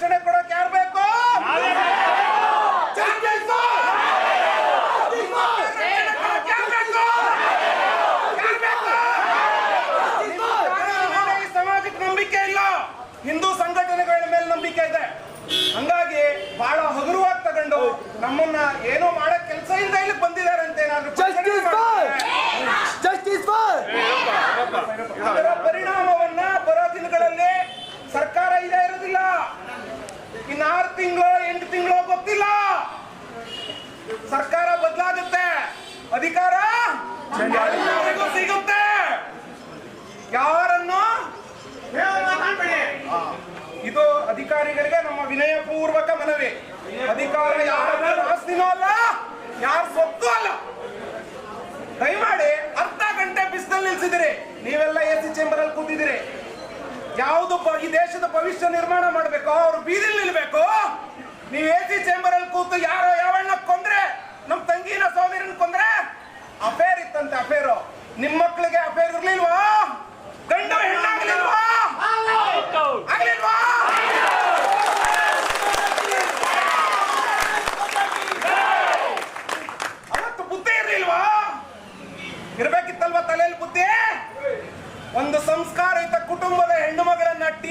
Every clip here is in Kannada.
ರಕ್ಷಣೆ ಕೊಡೋಕೆ ಯಾರು ಬೇಕು? ಸಮಾಜಕ್ಕೆ ನಂಬಿಕೆ ಇಲ್ಲ. ಹಿಂದೂ ಸಂಘಟನೆಗಳ ಮೇಲೆ ನಂಬಿಕೆ ಇದೆ. ಹಂಗಾಗಿ ಬಹಳ ಹಗುರವಾಗಿ ತಗೊಂಡು ನಮ್ಮನ್ನ ಏನೋ ಮಾಡಕ್ ಕೆಲಸ ಇಂದ ಇಲ್ಲಿ ಬಂದಿದ್ದಾರೆ ಅಂತ ಏನಾದ್ರು ಪರಿಣಾಮ ಅಧಿಕಾರಿಗಳಿಗೆ ನಮ್ಮ ವಿನಯ ಪೂರ್ವಕ ಮನವಿ. ಅಧಿಕಾರ ಯಾರ ಆಸ್ತಿನೂ ಅಲ್ಲ, ಯಾರ ಸ್ವತ್ತು ಅಲ್ಲ. ದಯಮಾಡಿ ಅರ್ಧ ಗಂಟೆ ಬಿಸಿಲಲ್ಲಿ ನಿಲ್ಸಿದಿರಿ. ನೀವೆಲ್ಲ ಎ ಸಿ ಚೇಂಬರ್ ಅಲ್ಲಿ ಕೂತಿದ್ದೀರಿ ಯಾವುದು ಈ ದೇಶದ ಭವಿಷ್ಯ ನಿರ್ಮಾಣ ಮಾಡಬೇಕು, ಅವ್ರು ಬೀದಿಲಿ ನಿಲ್ಬೇಕು. ನೀವು ಎ ಸಿ ಚೇಂಬರ್ ಅಲ್ಲಿ ಕೂತು ಯಾರೋ ಯಾವಣ್ಣ ಕೊಂದ್ರೆ, ನಮ್ ತಂಗಿನ ಸೋದರಿನ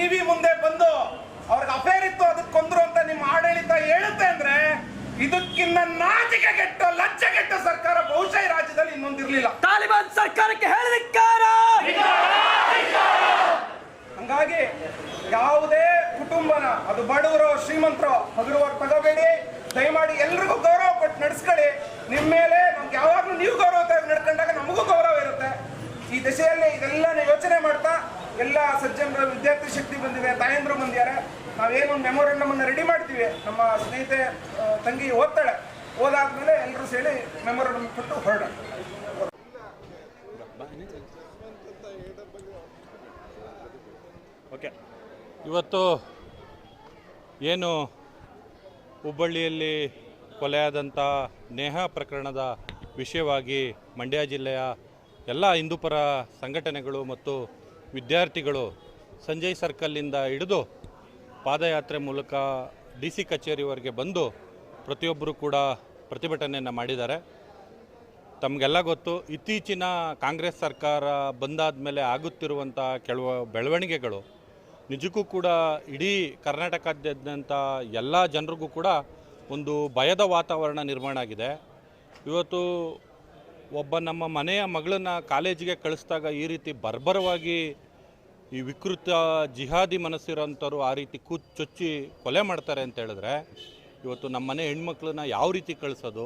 ಟಿವಿ ಮುಂದೆ ಬಂದು ಅವ್ರಿಗೆ ಅಫೇರ್ ಇತ್ತು ಅದಕ್ಕೆ ಕೊಂದ್ರು ಅಂತ ನಿಮ್ಮ ಆಡಳಿತ ಹೇಳುತ್ತೆ ಅಂದ್ರೆ ಇದಕ್ಕಿನ್ನ ನಾಚಿಕೆ ಕೆಟ್ಟ ಲಜ್ಜ ಕೆಟ್ಟ ಸರ್ಕಾರ ಬಹುಶಃ ಈ ರಾಜ್ಯದಲ್ಲಿ ಇನ್ನೊಂದಿರಲಿಲ್ಲ ತಾಲಿಬಾನ್ ಸರ್ಕಾರಕ್ಕೆ ಹೇಳಿದಿಕ್ಕಾರ ಹಂಗಾಗಿ ಯಾವುದೇ ಕುಟುಂಬನ ಅದು ಬಡವರು ಶ್ರೀಮಂತರು ಹಗುರವಾಗಿ ತಗೋಬೇಡಿ. ದಯಮಾಡಿ ಎಲ್ರಿಗೂ ಗೌರವ ಕೊಟ್ಟು ನಡೆಸ್ಕೊಳ್ಳಿ. ನಿಮ್ಮ ಮೇಲೆ ನಮ್ಗೆ ಯಾವಾಗಲೂ ನೀವು ಗೌರವ ನಡ್ಕೊಂಡಾಗ ನಮಗೂ ಗೌರವ ಇರುತ್ತೆ. ಈ ದಿಶೆಯಲ್ಲಿ ಇದೆಲ್ಲ ಯೋಚನೆ ಮಾಡ್ತಾ ಎಲ್ಲ ಸಜ್ಜನರ ವಿದ್ಯಾರ್ಥಿ ಶಕ್ತಿ ಬಂದಿದೆ, ತಾಯಂದ್ರು ಬಂದಿದ್ದಾರೆ. ನಾವೇನು ಒಂದು ಮೆಮೊರಂಡಮ್ ಅನ್ನು ರೆಡಿ ಮಾಡ್ತೀವಿ. ನಮ್ಮ ಸ್ನೇಹಿತೆ ತಂಗಿ ಓದ್ತಾಳೆ. ಓದಾದ್ಮೇಲೆ ಎಲ್ಲರೂ ಸೇರಿ ಮೆಮೊರಂಡಮ್ ಕೊಟ್ಟು ಹೊರಡ ಓಕೆ. ಇವತ್ತು ಏನು ಹುಬ್ಬಳ್ಳಿಯಲ್ಲಿ ಕೊಲೆಯಾದಂಥ ನೇಹ ಪ್ರಕರಣದ ವಿಷಯವಾಗಿ ಮಂಡ್ಯ ಜಿಲ್ಲೆಯ ಎಲ್ಲ ಹಿಂದೂಪರ ಸಂಘಟನೆಗಳು ಮತ್ತು ವಿದ್ಯಾರ್ಥಿಗಳು ಸಂಜಯ್ ಸರ್ಕಲ್ಲಿಂದ ಹಿಡಿದು ಪಾದಯಾತ್ರೆ ಮೂಲಕ ಡಿ ಸಿ ಕಚೇರಿವರೆಗೆ ಬಂದು ಪ್ರತಿಯೊಬ್ಬರು ಕೂಡ ಪ್ರತಿಭಟನೆಯನ್ನು ಮಾಡಿದ್ದಾರೆ. ತಮಗೆಲ್ಲ ಗೊತ್ತು, ಇತ್ತೀಚಿನ ಕಾಂಗ್ರೆಸ್ ಸರ್ಕಾರ ಬಂದಾದ ಮೇಲೆ ಆಗುತ್ತಿರುವಂಥ ಕೆಲವು ಬೆಳವಣಿಗೆಗಳು ನಿಜಕ್ಕೂ ಕೂಡ ಇಡೀ ಕರ್ನಾಟಕದಾದ್ಯಂತ ಎಲ್ಲ ಜನರಿಗೂ ಕೂಡ ಒಂದು ಭಯದ ವಾತಾವರಣ ನಿರ್ಮಾಣ ಆಗಿದೆ. ಇವತ್ತು ಒಬ್ಬ ನಮ್ಮ ಮನೆಯ ಮಗಳನ್ನ ಕಾಲೇಜಿಗೆ ಕಳಿಸಿದಾಗ ಈ ರೀತಿ ಬರ್ಬರವಾಗಿ ಈ ವಿಕೃತ ಜಿಹಾದಿ ಮನಸ್ಸಿರೋಂಥವ್ರು ಆ ರೀತಿ ಕೂತ್ ಚೊಚ್ಚಿ ಕೊಲೆ ಮಾಡ್ತಾರೆ ಅಂತ ಹೇಳಿದ್ರೆ, ಇವತ್ತು ನಮ್ಮ ಮನೆ ಹೆಣ್ಮಕ್ಳನ್ನ ಯಾವ ರೀತಿ ಕಳಿಸೋದು?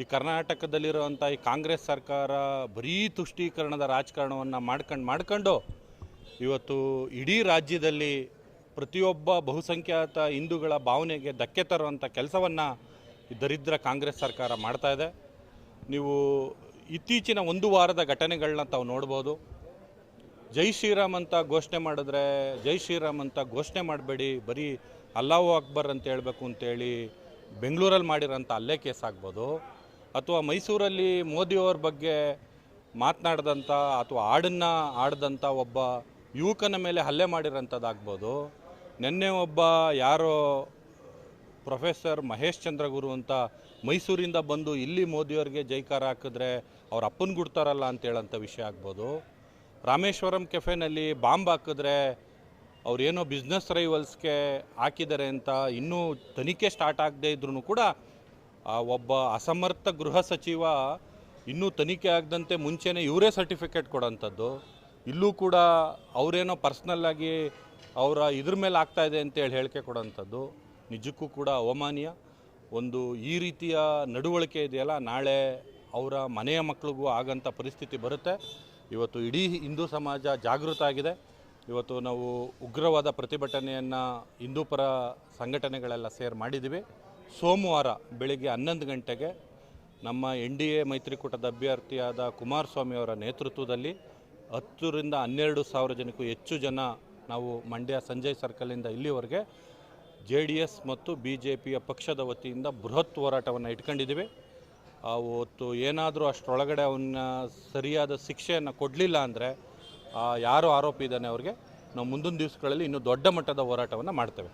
ಈ ಕರ್ನಾಟಕದಲ್ಲಿರುವಂಥ ಈ ಕಾಂಗ್ರೆಸ್ ಸರ್ಕಾರ ಬರೀ ತುಷ್ಟೀಕರಣದ ರಾಜಕಾರಣವನ್ನು ಮಾಡ್ಕೊಂಡು ಮಾಡ್ಕೊಂಡು ಇವತ್ತು ಇಡೀ ರಾಜ್ಯದಲ್ಲಿ ಪ್ರತಿಯೊಬ್ಬ ಬಹುಸಂಖ್ಯಾತ ಹಿಂದೂಗಳ ಭಾವನೆಗೆ ಧಕ್ಕೆ ತರುವಂಥ ಕೆಲಸವನ್ನು ಈ ದರಿದ್ರ ಕಾಂಗ್ರೆಸ್ ಸರ್ಕಾರ ಮಾಡ್ತಾ ಇದೆ. ನೀವು ಇತ್ತೀಚಿನ ಒಂದು ವಾರದ ಘಟನೆಗಳನ್ನ ತಾವು ನೋಡ್ಬೋದು. ಜೈ ಶ್ರೀರಾಮ್ ಅಂತ ಘೋಷಣೆ ಮಾಡಿದ್ರೆ, ಜೈ ಶ್ರೀರಾಮ್ ಅಂತ ಘೋಷಣೆ ಮಾಡಬೇಡಿ, ಬರೀ ಅಲ್ಲಾವು ಅಕ್ಬರ್ ಅಂತ ಹೇಳಬೇಕು ಅಂತೇಳಿ ಬೆಂಗಳೂರಲ್ಲಿ ಮಾಡಿರೋಂಥ ಅಲ್ಲೇ ಕೇಸ್ ಆಗ್ಬೋದು. ಅಥವಾ ಮೈಸೂರಲ್ಲಿ ಮೋದಿಯವ್ರ ಬಗ್ಗೆ ಮಾತನಾಡಿದಂಥ ಅಥವಾ ಹಾಡನ್ನು ಆಡ್ದಂಥ ಒಬ್ಬ ಯುವಕನ ಮೇಲೆ ಹಲ್ಲೆ ಮಾಡಿರೋಂಥದ್ದಾಗ್ಬೋದು. ನಿನ್ನೆ ಒಬ್ಬ ಯಾರೋ ಪ್ರೊಫೆಸರ್ ಮಹೇಶ್ ಚಂದ್ರಗುರು ಅಂತ ಮೈಸೂರಿಂದ ಬಂದು ಇಲ್ಲಿ ಮೋದಿಯವ್ರಿಗೆ ಜೈಕಾರ ಹಾಕಿದ್ರೆ ಅವ್ರ ಅಪ್ಪನ ಗುಡ್ತಾರಲ್ಲ ಅಂತ ಹೇಳೋಂಥ ವಿಷಯ ಆಗ್ಬೋದು. ರಾಮೇಶ್ವರಂ ಕೆಫೆನಲ್ಲಿ ಬಾಂಬ್ ಹಾಕಿದ್ರೆ ಅವ್ರೇನೋ ಬಿಸ್ನೆಸ್ ರೈವಲ್ಸ್ಗೆ ಹಾಕಿದ್ದಾರೆ ಅಂತ ಇನ್ನೂ ತನಿಖೆ ಸ್ಟಾರ್ಟ್ ಆಗದೇ ಇದ್ರೂ ಕೂಡ ಒಬ್ಬ ಅಸಮರ್ಥ ಗೃಹ ಸಚಿವ ಇನ್ನೂ ತನಿಖೆ ಆಗದಂತೆ ಮುಂಚೆನೇ ಇವರೇ ಸರ್ಟಿಫಿಕೇಟ್ ಕೊಡೋಂಥದ್ದು. ಇಲ್ಲೂ ಕೂಡ ಅವರೇನೋ ಪರ್ಸ್ನಲ್ಲಾಗಿ ಅವರ ಇದ್ರ ಮೇಲೆ ಆಗ್ತಾಯಿದೆ ಅಂತೇಳಿ ಹೇಳಿಕೆ ಕೊಡೋಂಥದ್ದು. ನಿಜಕ್ಕೂ ಕೂಡ ಅವಮಾನೀಯ. ಒಂದು ಈ ರೀತಿಯ ನಡವಳಿಕೆ ಇದೆಯಲ್ಲ, ನಾಳೆ ಅವರ ಮನೆಯ ಮಕ್ಕಳಿಗೂ ಆಗಂಥ ಪರಿಸ್ಥಿತಿ ಬರುತ್ತೆ. ಇವತ್ತು ಇಡೀ ಹಿಂದೂ ಸಮಾಜ ಜಾಗೃತ ಆಗಿದೆ. ಇವತ್ತು ನಾವು ಉಗ್ರವಾದ ಪ್ರತಿಭಟನೆಯನ್ನು ಹಿಂದೂಪರ ಸಂಘಟನೆಗಳೆಲ್ಲ ಸೇರ್ ಮಾಡಿದ್ದೀವಿ ಸೋಮವಾರ ಬೆಳಿಗ್ಗೆ ಹನ್ನೊಂದು ಗಂಟೆಗೆ ನಮ್ಮ ಎನ್ ಡಿ ಎ ಮೈತ್ರಿಕೂಟದ ಅಭ್ಯರ್ಥಿಯಾದ ಕುಮಾರಸ್ವಾಮಿ ಅವರ ನೇತೃತ್ವದಲ್ಲಿ ಹತ್ತರಿಂದ ಹನ್ನೆರಡು ಸಾವಿರ ಜನಕ್ಕೂ ಹೆಚ್ಚು ಜನ ನಾವು ಮಂಡ್ಯ ಸಂಜಯ್ ಸರ್ಕಲಿಂದ ಇಲ್ಲಿವರೆಗೆ ಜೆ ಡಿ ಎಸ್ ಮತ್ತು ಬಿ ಜೆ ಪಿಯ ಪಕ್ಷದ ವತಿಯಿಂದ ಬೃಹತ್ ಹೋರಾಟವನ್ನು ಇಟ್ಕೊಂಡಿದ್ದೀವಿ. ಅವತ್ತು ಏನಾದರೂ ಅಷ್ಟರೊಳಗಡೆ ಅವನ್ನ ಸರಿಯಾದ ಶಿಕ್ಷೆಯನ್ನು ಕೊಡಲಿಲ್ಲ ಅಂದರೆ ಯಾರು ಆರೋಪಿ ಇದ್ದಾನೆ ಅವ್ರಿಗೆ, ನಾವು ಮುಂದಿನ ದಿವಸಗಳಲ್ಲಿ ಇನ್ನೂ ದೊಡ್ಡ ಮಟ್ಟದ ಹೋರಾಟವನ್ನು ಮಾಡ್ತೇವೆ.